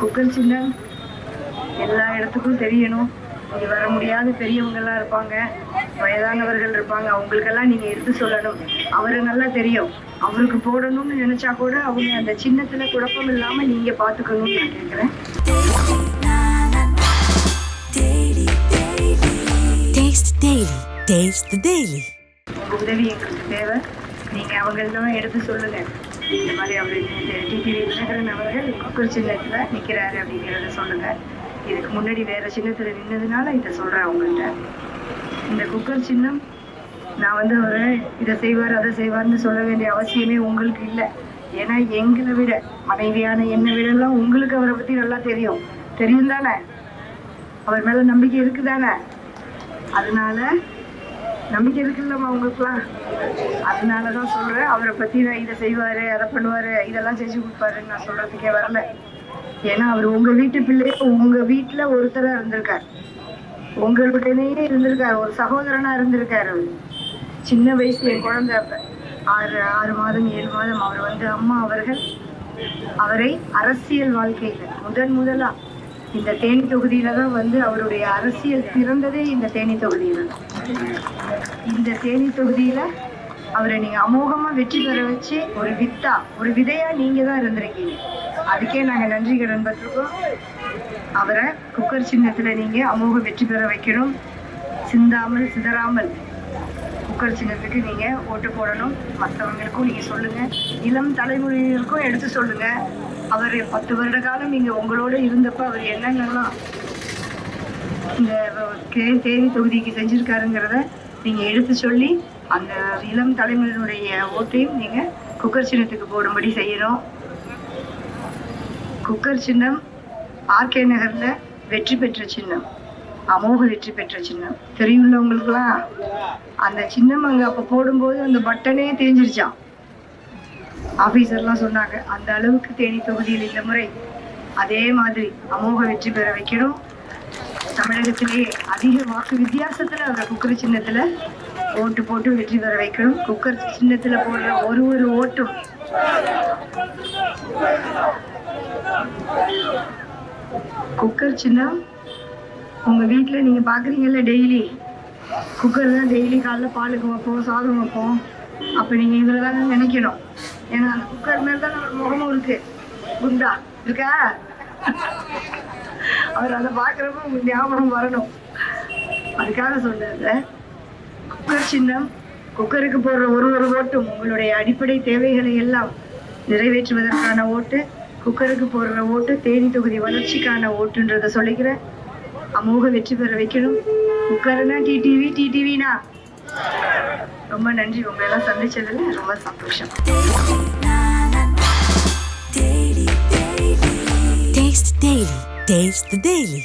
Cooker சின்னம் எல்லா இடத்துக்கும் தெரியணும். இங்கே வர முடியாத பெரியவங்கெல்லாம் இருப்பாங்க வயதானவர்கள் இருப்பாங்க. அவங்களுக்கெல்லாம் நீங்கள் எடுத்து சொல்லணும். அவரை நல்லா தெரியும். அவருக்கு போடணும்னு நினைச்சா கூட அவங்க அந்த சின்னத்துல குழப்பம் இல்லாம நீங்க பாத்துக்கணும்னு நான் கேட்கிறேன் Taste Daily. Taste the Daily. உங்க உதவி எங்களுக்கு தேவை. நீங்க அவங்கள்தான் எடுத்து சொல்லுங்க. இந்த மாதிரி அவர் டிடிவி தினகரன் அவர்கள் குக்கர் சின்னத்தில் நிற்கிறாரு அப்படிங்கிறத சொல்லுங்க. இதுக்கு முன்னாடி வேற சின்னத்தில் நின்னதுனால இதை சொல்கிறேன் அவங்கள்ட்ட இந்த குக்கர் சின்னம் நான் வந்து அவரை இதை செய்வார் அதை செய்வார்னு சொல்ல வேண்டிய அவசியமே உங்களுக்கு இல்லை. ஏன்னா எங்களை விட மனைவியான என்னை விடலாம் உங்களுக்கு அவரை பற்றி நல்லா தெரியும். தெரியும் தானே? அவர் மேலே நம்பிக்கை இருக்குதானே? அதனால நம்பிக்கை இருக்குல்லம்மா உங்களுக்குலாம் அதனால தான் சொல்கிறேன் அவரை பற்றி நான் இதை செய்வார் அதை பண்ணுவார் இதெல்லாம் செஞ்சு கொடுப்பாருன்னு நான் சொல்கிறதுக்கே வரல. ஏன்னா அவர் உங்கள் வீட்டு பிள்ளையே உங்கள் வீட்டில் ஒருத்தராக இருந்திருக்கார். உங்களுடனேயே இருந்திருக்கார். ஒரு சகோதரனாக இருந்திருக்கார் அவர். சின்ன வயசுல என் குழந்தை அப்ப. ஆறு ஆறு மாதம் ஏழு மாதம் அவர் வந்து அம்மா அவர்கள். அவரை அரசியல் வாழ்க்கையில் முதன் முதலாக இந்த தேனி தொகுதியில தான் வந்து அவருடைய அரசியல் பிறந்ததே இந்த தேனி தொகுதியில இந்த தேனி தொகுதியில அவரை நீங்க அமோகமா வெற்றி பெற வச்சு ஒரு வித்தா ஒரு விதையா நீங்க தான் இருந்திருக்கீங்க. அதுக்கே நாங்க நன்றி கடன் பட்டிருக்கோம். அவரை குக்கர் சின்னத்துல நீங்க அமோக வெற்றி பெற வைக்கணும். சிந்தாமல் சிதறாமல் குக்கர் சின்னத்துக்கு நீங்க ஓட்டு போடணும். மற்றவங்களுக்கும் நீங்க சொல்லுங்க. இளம் தலைமுறையினருக்கும் எடுத்து சொல்லுங்க. அவர் பத்து வருட காலம் இங்க உங்களோட இருந்தப்ப அவர் என்னென்னலாம் இந்த கே- தேனி தொகுதிக்கு செஞ்சிருக்காருங்கிறத நீங்க எடுத்து சொல்லி அந்த இளம் தலைமுறையினுடைய ஓட்டையும் நீங்க குக்கர் சின்னத்துக்கு போடும்படி செய்யணும் குக்கர் சின்னம் ஆர்கே நகர்ல வெற்றி பெற்ற சின்னம் அமோக வெற்றி பெற்ற சின்னம். தெரியும்ல உங்களுக்குலாம் அந்த சின்னம் அங்க அப்ப போடும்போது அந்த பட்டனே தெரிஞ்சிருச்சான் ஆபீசர்லாம் சொன்னாங்க அந்த அளவுக்கு தேனி தொகுதியில் இந்த முறை அதே மாதிரி அமோக வெற்றி பெற வைக்கணும். தமிழகத்திலேயே அதிக வாக்கு வித்தியாசத்துல அவரை குக்கர் சின்னத்துல ஓட்டு போட்டு வெற்றி பெற வைக்கணும். குக்கர் சின்னத்துல போடுற ஒரு ஒரு ஓட்டும். குக்கர் சின்னம் உங்க வீட்டில் நீங்க பாக்குறீங்கல்ல டெய்லி குக்கர் தான் டெய்லி காலைல பாலுக்கு வைப்போம் சாதம் வைப்போம். அப்ப நீங்க இதில் தாங்க நினைக்கணும். ஏன்னா அந்த குக்கர் மேல தான் நம்ம முகமும் இருக்கு. குண்டா இருக்கா? அவர் அதை பாக்குறப்ப உங்களுக்கு ஞாபகம் வரணும். அதுக்காக சொல்றது குக்கர் சின்னம் குக்கருக்கு போடுற ஒரு ஒரு ஓட்டும் உங்களுடைய அடிப்படை தேவைகளை எல்லாம் நிறைவேற்றுவதற்கான ஓட்டு குக்கருக்கு போடுற ஓட்டு தேனி தொகுதி வளர்ச்சிக்கான ஓட்டுன்றத சொல்லிக்கிறேன் அமோக வெற்றி பெற வைக்கணும். குக்கர்னா டிடிவி டிடிவினா ரொம்ப நன்றி உங்களை எல்லாம் சந்திச்சதுல ரொம்ப சந்தோஷம் Taste Daily. Taste the Daily.